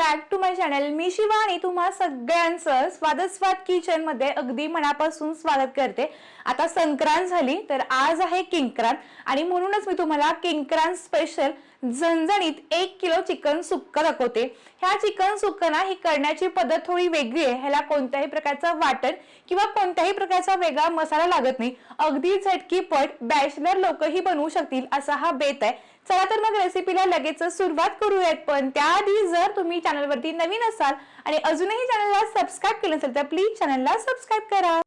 Back to my channel मी शिवानी तुम्हा सगळ्यांचं स्वादस्वाद किचनमध्ये अगदी मनापासून स्वागत करते. आता संक्रांत झाली तर आज आहे किंक्रांत. आणि म्हणूनच मी तुम्हाला किंक्रांत स्पेशल झणझणीत एक किलो चिकन सुक्क दाखवते ह्या चिकन सुक्क ना ही करण्याची पद्धत थोडी वेगळी आहे. ह्याला कोणत्याही प्रकारचं वाटण किंवा कोणत्याही प्रकारचा वेगळा मसाला लागत नाही. अगदी झटकीपट बॅचलर लोकही बनवू शकतील असा हा बेत आहे. चला तर मग रेसिपीला लगेच सुरुवात करूयात. पण त्याआधी जर तुम्ही चॅनलवरती नवीन असाल आणि अजूनही चॅनलला सबस्क्राईब केलं असेल तर प्लीज चॅनलला सबस्क्राईब करा.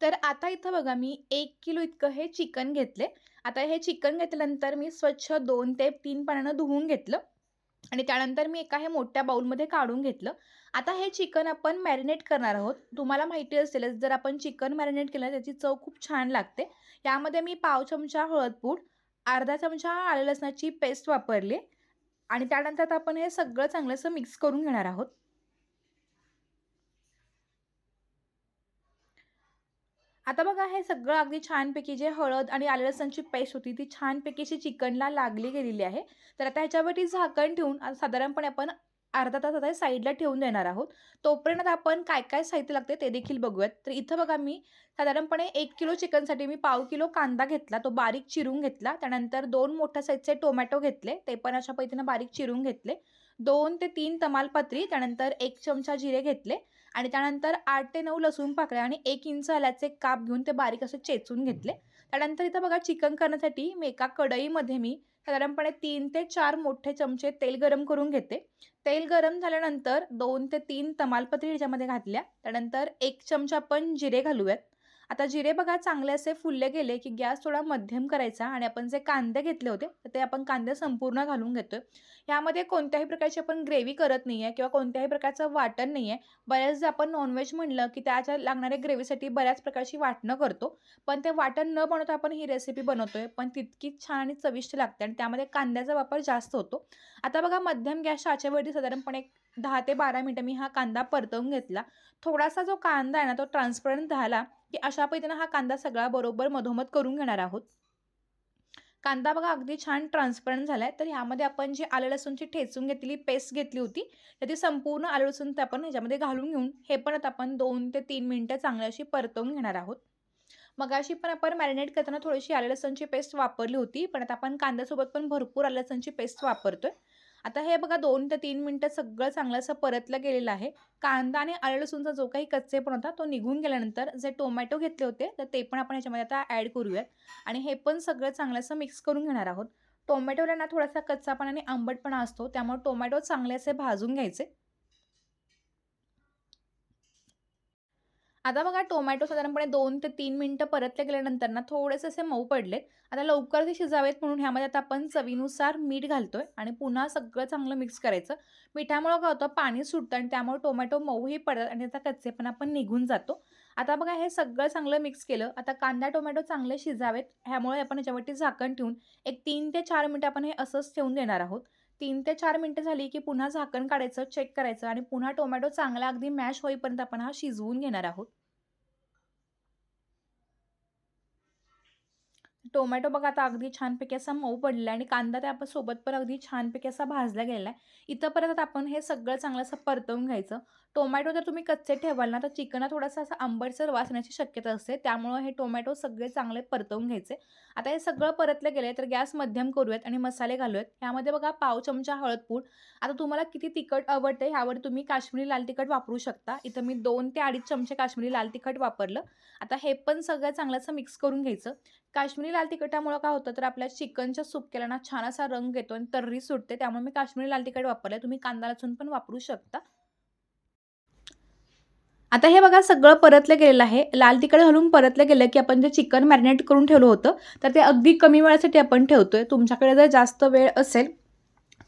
तर आता इथं बघा मी एक किलो इतकं हे चिकन घेतले आता हे चिकन घेतल्यानंतर मी स्वच्छ दोन ते तीन पाण्यानं धुवून घेतलं. आणि त्यानंतर मी एका हे मोठ्या बाउलमध्ये काढून घेतलं. आता हे चिकन आपण मॅरिनेट करणार आहोत. तुम्हाला माहिती असेलच जर आपण चिकन मॅरिनेट केलं त्याची चव खूप छान लागते. यामध्ये मी पाव चमचा हळदपूड अर्धा चमचा आलं लसणाची पेस्ट वापरली. आणि त्यानंतर आता आपण हे सगळं चांगलंसं मिक्स करून घेणार आहोत. आता बघा हे सगळं अगदी छानपैकी जे हळद आणि आलं लसणची पेस्ट होती ती छानपैकी अशी चिकनला लागली गेलेली आहे. तर आता ह्याच्यावरती झाकण ठेवून साधारणपणे आपण अर्धा तास आता साईडला ठेवून देणार आहोत. तोपर्यंत आपण काय काय साहित्य लागते ते देखील बघूयात. तर इथं बघा मी साधारणपणे एक किलो चिकनसाठी मी पाव किलो कांदा घेतला तो बारीक चिरून घेतला. त्यानंतर दोन मोठ्या साईजचे टोमॅटो घेतले ते पण अशा पद्धतीनं बारीक चिरून घेतले. दोन ते तीन तमालपत्री त्यानंतर एक चमचा जिरे घेतले. आणि त्यानंतर आठ ते नऊ लसूण पाकळ्या आणि एक इंच आल्याचे काप घेऊन ते बारीक असे चेचून घेतले. त्यानंतर इथं बघा चिकन करण्यासाठी मी एका कढईमध्ये मी साधारणपणे तीन ते चार मोठे चमचे तेल गरम करून घेते. तेल गरम झाल्यानंतर दोन ते तीन तमालपत्री ह्याच्यामध्ये घातल्या. त्यानंतर एक चमचा आपण जिरे घालूयात. आता जिरे बघा चांगले असे फुलले गेले की गॅस थोडा मध्यम करायचा आणि आपण जे कांदे घेतले होते तर ते आपण कांदे संपूर्ण घालून घेतोय. यामध्ये कोणत्याही प्रकारची आपण ग्रेव्ही करत नाही आहे किंवा कोणत्याही प्रकारचं वाटण नाही आहे बऱ्याचदा आपण नॉनव्हेज म्हणलं की त्याच्या लागणाऱ्या ग्रेव्हीसाठी बऱ्याच प्रकारची वाटणं करतो. पण ते वाटण न बनवता आपण ही रेसिपी बनवतोय. पण तितकीच छान आणि चविष्ट लागते आणि त्यामध्ये कांद्याचा वापर जास्त होतो. आता बघा मध्यम गॅस आचेवरती साधारणपणे एक दहा ते बारा मिनटं मी हा कांदा परतवून घेतला. थोडासा जो कांदा आहे ना तो ट्रान्सपरंट झाला की अशा पद्धतीनं हा कांदा सगळा बरोबर मधोमध करून घेणार आहोत. कांदा बघा अगदी छान ट्रान्सपरंट झाला आहे तर ह्यामध्ये आपण जी आलं लसूणची ठेचून घेतलेली पेस्ट घेतली होती तर ती संपूर्ण आलं लसूण ते आपण ह्याच्यामध्ये घालून घेऊन हे पण आता आपण दोन ते तीन मिनटं चांगली अशी परतवून घेणार आहोत. मग अशी पण आपण मॅरिनेट करताना थोडीशी आलं लसूणची पेस्ट वापरली होती पण आता आपण कांद्यासोबत पण भरपूर आलं लसूणची पेस्ट वापरतो आहे आता हे बघा दोन ते तीन मिनटं सगळं चांगलं असं परतलं गेलेलं आहे. कांदा आणि आलं लसूणचा जो काही कच्चेपण होता तो निघून गेल्यानंतर जे टोमॅटो घेतले होते तर ते पण आपण ह्याच्यामध्ये आता ॲड करूयात. आणि हे पण सगळं चांगलं असं मिक्स करून घेणार आहोत. टोमॅटोला ना थोडासा कच्चापणा आणि आंबटपणा असतो त्यामुळे टोमॅटो चांगले असे भाजून घ्यायचे. आता बघा टोमॅटो साधारणपणे दोन ते तीन मिनटं परतले गेल्यानंतर ना थोडेसे असे मऊ पडलेत आता लवकर ते शिजावेत म्हणून ह्यामध्ये आता आपण चवीनुसार मीठ घालतोय आणि पुन्हा सगळं चांगलं मिक्स करायचं. मिठामुळं काय होतं पाणी सुटतं आणि त्यामुळे टोमॅटो मऊही पडतात आणि त्याचा कच्चेपणा पण निघून जातो. आता बघा हे सगळं चांगलं मिक्स केलं आता कांदा टोमॅटो चांगले शिजावेत ह्यामुळे आपण ह्याच्यावरती झाकण ठेवून एक तीन ते चार मिनटं आपण हे असंच ठेवून देणार आहोत. तीन ते चार मिनटं झाली की पुन्हा झाकण काढायचं चेक करायचं आणि पुन्हा टोमॅटो चांगला अगदी मॅश होईपर्यंत आपण हा शिजवून घेणार आहोत. टोमॅटो बघा आता अगदी छानपैकी असा मऊ पडलेला आहे आणि कांदा त्या सोबत पण अगदी छानपैकी असा भाजला गेलेला आहे. इथंपर्यंत आपण हे सगळं चांगलं असं परतवून घ्यायचं. टोमॅटो जर तुम्ही कच्चे ठेवाल ना तर चिकनला थोडासा असा आंबटसर वासण्याची शक्यता असते. त्यामुळं हे टोमॅटो सगळे चांगले परतवून घ्यायचे. आता हे सगळं परतलं गेले तर गॅस मध्यम करूयात आणि मसाले घालूयात. ह्यामध्ये बघा पाव चमचा हळदपूड आता तुम्हाला किती तिखट आवडते ह्यावर तुम्ही काश्मीरी लाल तिखट वापरू शकता. इथं मी दोन ते अडीच चमचे काश्मीरी लाल तिखट वापरलं. आता हे पण सगळं चांगलं असं मिक्स करून घ्यायचं. काश्मीरी लाल तिखटामुळं काय होतं तर आपल्या चिकनच्या सूप केला ना छान असा रंग येतो आणि तर्री सुटते. त्यामुळे मी काश्मीरी लाल तिखट वापरले तुम्ही कांदा लसूण पण वापरू शकता. आता हे बघा सगळं परतलं गेलेलं आहे. लाल तिखट घालून परतलं गेलं की आपण जे चिकन मॅरिनेट करून ठेवलं होतं तर ते अगदी कमी वेळासाठी आपण ठेवतोय. तुमच्याकडे जर जास्त वेळ असेल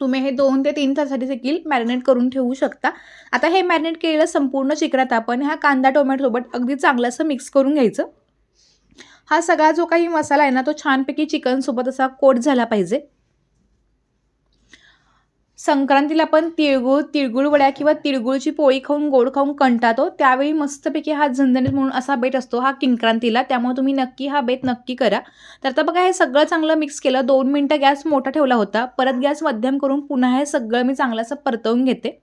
तुम्ही हे दोन ते तीन तासासाठी देखील मॅरिनेट करून ठेवू शकता. आता हे मॅरिनेट केलेलं संपूर्ण चिकनात आपण ह्या कांदा टोमॅटोसोबत अगदी चांगलं असं मिक्स करून घ्यायचं. हा सगळा जो काही मसाला आहे ना तो छानपैकी चिकनसोबत असा कोट झाला पाहिजे. संक्रांतीला आपण तिळगुळ तिळगुळ वड्या किंवा तिळगुळची पोळी खाऊन गोड खाऊन कंटाळतो. त्यावेळी मस्तपैकी हा झणझणीत म्हणून असा बेट असतो हा किंक्रांतीला. त्यामुळे तुम्ही नक्की हा बेत नक्की करा. तर आता बघा हे सगळं चांगलं मिक्स केलं. दोन मिनटं गॅस मोठा ठेवला होता. परत गॅस मध्यम करून पुन्हा हे सगळं मी चांगलं असं परतवून घेते.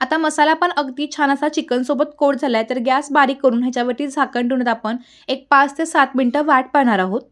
आता मसाला पण अगदी छान असा चिकनसोबत कोट झाला आहे तर गॅस बारीक करून ह्याच्यावरती झाकण ठेवून आपण एक पाच ते सात मिनटं वाट पाहणार आहोत.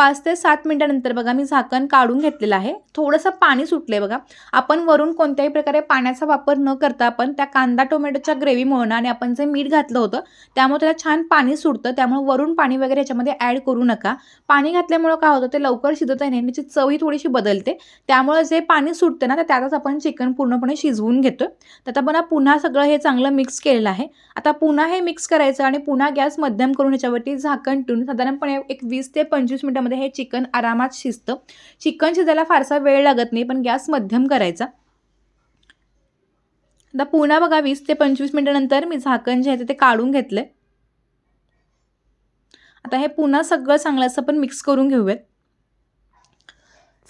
पाच ते सात मिनटानंतर बघा मी झाकण काढून घेतलेलं आहे. थोडंसं पाणी सुटलं आहे बघा. आपण वरून कोणत्याही प्रकारे पाण्याचा वापर न करता आपण त्या कांदा टोमॅटोच्या ग्रेव्हीमुळं आणि आपण जे मीठ घातलं होतं त्यामुळे त्याला छान पाणी सुटतं. त्यामुळे वरून पाणी वगैरे याच्यामध्ये ॲड करू नका. पाणी घातल्यामुळं काय होतं ते लवकर शिजत आहे म्हणजे त्याची चवही थोडीशी बदलते. त्यामुळे जे पाणी सुटतं ना तर त्यातच आपण चिकन पूर्णपणे शिजवून घेतो तर आता मला पुन्हा सगळं हे चांगलं मिक्स केलेलं आहे. आता पुन्हा हे मिक्स करायचं आणि पुन्हा गॅस मध्यम करून ह्याच्यावरती झाकण ठेवून साधारणपणे एक वीस ते पंचवीस मिनिटामध्ये हे चिकन आरामात शिजतं. चिकन शिजायला फारसा वेळ लागत नाही पण गॅस मध्यम करायचा. आता पुन्हा बघा वीस ते पंचवीस मिनिटानंतर मी झाकण जे आहे ते काढून घेतलं आता हे पुन्हा सगळं चांगलं असं पण मिक्स करून घेऊयात.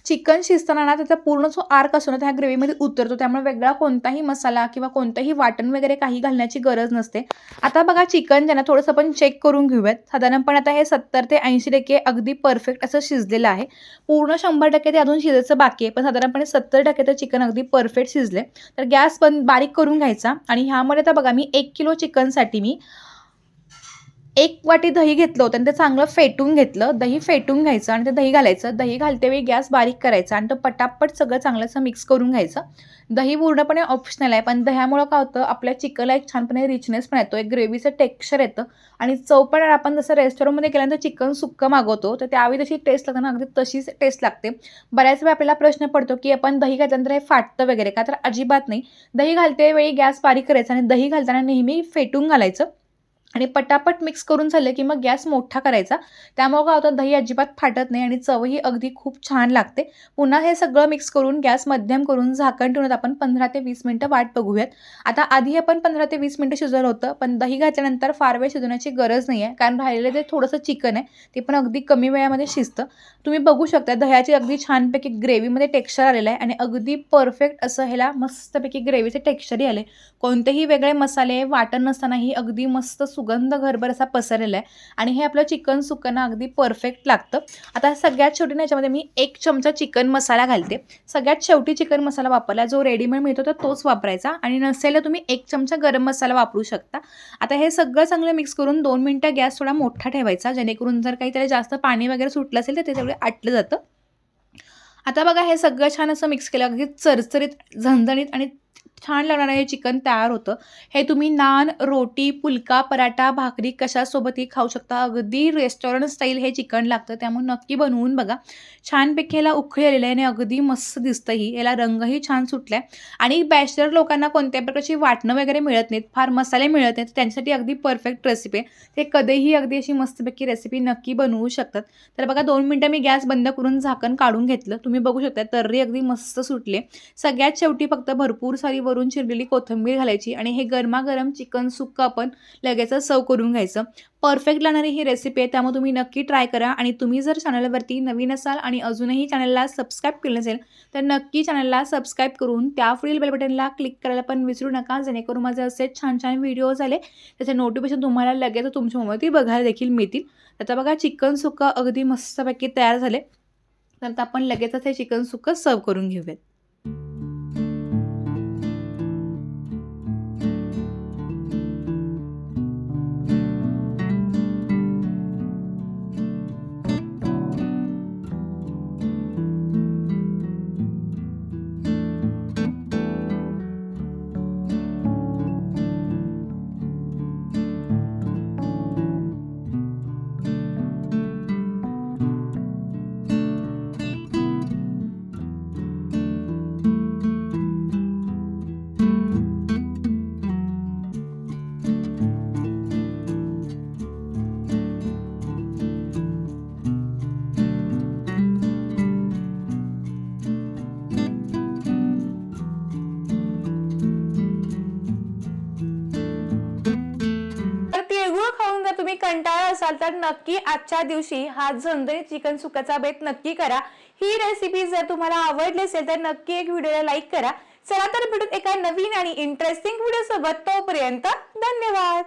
चिकन शिजताना ना त्याचा पूर्ण जो आर्क असतो ना त्या ग्रेव्हीमध्ये उतरतो. त्यामुळे वेगळा कोणताही मसाला किंवा कोणतंही वाटण वगैरे काही घालण्याची गरज नसते. आता बघा चिकन ज्यांना थोडंसं आपण चेक करून घेऊयात. साधारणपणे आता हे सत्तर ते ऐंशी टक्के अगदी परफेक्ट असं शिजलेलं आहे. पूर्ण शंभर टक्के ते अजून शिजायचं बाकी आहे. पण साधारणपणे सत्तर टक्के तर चिकन अगदी परफेक्ट शिजले तर गॅस बंद बारीक करून घ्यायचा. आणि ह्यामध्ये आता बघा मी एक किलो चिकनसाठी मी एक वाटी दही घेतलं होतं आणि ते चांगलं फेटून घेतलं. दही फेटून घ्यायचं आणि ते दही घालायचं. दही घालतेवेळी गॅस बारीक करायचा आणि तो पटापट सगळं चांगलं असं मिक्स करून घ्यायचं. दही पूर्णपणे ऑप्शनल आहे पण दह्यामुळं काय होतं आपल्या चिकनला एक छानपणे रिचनेस पण येतो. एक ग्रेव्हीचं टेक्स्चर येतं आणि चव पण आपण जसं रेस्टॉरंटमध्ये केल्यानंतर चिकन सुक्कं मागवतो तर त्यावेळी तशी टेस्ट लागते ना अगदी तशीच टेस्ट लागते. बऱ्याच वेळा आपल्याला प्रश्न पडतो की आपण दही घातल्यानंतर हे फाटतं वगैरे का? तर अजिबात नाही. दही घालते वेळी गॅस बारीक करायचा आणि दही घालताना नेहमी फेटून घालायचं. आणि पटापट मिक्स करून झालं की मग गॅस मोठा करायचा. त्यामुळं काय होतं दही अजिबात फाटत नाही आणि चवही अगदी खूप छान लागते. पुन्हा हे सगळं मिक्स करून गॅस मध्यम करून झाकण ठेवून आपण पंधरा ते वीस मिनटं वाट बघूयात. आता आधी आपण पंधरा ते वीस मिनटं शिजवलं होतं पण दही घातल्यानंतर फार वेळ शिजवण्याची गरज नाही आहे कारण राहिलेलं जे थोडंसं चिकन आहे ते पण अगदी कमी वेळामध्ये शिजतं. तुम्ही बघू शकता दह्याची अगदी छानपैकी ग्रेव्हीमध्ये टेक्स्चर आलेलं आहे आणि अगदी परफेक्ट असं ह्याला मस्तपैकी ग्रेव्हीचे टेक्स्चरही आले कोणतेही वेगळे मसाले वाटण नसतानाही अगदी मस्त सुगंध घरभर असा पसरलेला आहे. आणि हे आपलं चिकन सुकणं अगदी परफेक्ट लागतं. आता सगळ्यात शेवटी ना याच्यामध्ये मी एक चमचा चिकन मसाला घालते. सगळ्यात शेवटी चिकन मसाला वापरला जो रेडीमेड मिळतो तर तोच वापरायचा. आणि नसेल तर तुम्ही एक चमचा गरम मसाला वापरू शकता. आता हे सगळं चांगलं मिक्स करून दोन मिनटं गॅस थोडा मोठा ठेवायचा जेणेकरून जर काही त्याला जास्त पाणी वगैरे सुटलं असेल तर ते तेवढे आटलं जातं. आता बघा हे सगळं छान असं मिक्स केलं अगदी चरचरीत झणझणीत आणि छान लागणारं हे चिकन तयार होतं. हे तुम्ही नान रोटी पुलका पराठा भाकरी कशासोबतही खाऊ शकता. अगदी रेस्टॉरंट स्टाईल हे चिकन लागतं. त्यामुळे नक्की बनवून बघा. छानपैकी ह्याला उखळी आलेलं आहे आणि अगदी मस्त दिसतंही याला रंगही छान सुटला आहे आणि बॅचलर लोकांना कोणत्या प्रकारची वाटणं वगैरे मिळत नाहीत. फार मसाले मिळत नाहीत. त्यांच्यासाठी अगदी परफेक्ट रेसिपी आहे. ते कधीही अगदी अशी मस्तपैकी रेसिपी नक्की बनवू शकतात. तर बघा दोन मिनटं मी गॅस बंद करून झाकण काढून घेतलं. तुम्ही बघू शकता तर्री अगदी मस्त सुटले सगळ्यात शेवटी फक्त भरपूर सारी वरून चिरलेली कोथिंबीर घालायची आणि हे गरमागरम चिकन सुक्का आपण लगेच सर्व करून घ्यायचं. परफेक्ट लागणारी ही रेसिपी आहे त्यामुळे तुम्ही नक्की ट्राय करा. आणि तुम्ही जर चॅनलवरती नवीन असाल आणि अजूनही चॅनलला सबस्क्राईब केलं नसेल तर नक्की चॅनलला सबस्क्राईब करून त्या पुढील बेल बटनला क्लिक करायला पण विसरू नका. जेणेकरून माझे असे छान छान व्हिडिओ झाले त्याचे नोटिफिकेशन तुम्हाला लगेच तुमच्या मोबाईलवरती बघायला देखील मिळतील. आता बघा चिकन सुक्का अगदी मस्तपैकी तयार झाले. तर आता आपण लगेचच हे चिकन सुक्कं सर्व करून घेऊयात. कंटाळा असाल तर नक्की आजच्या दिवशी हा झणझणीत चिकन सुक्याचा बेत नक्की करा. ही रेसिपी जर तुम्हाला आवडली असेल तर नक्की एक व्हिडिओला लाईक करा. चला तर भेटूत एका नवीन आणि इंटरेस्टिंग व्हिडिओ सोबत. तोपर्यंत धन्यवाद.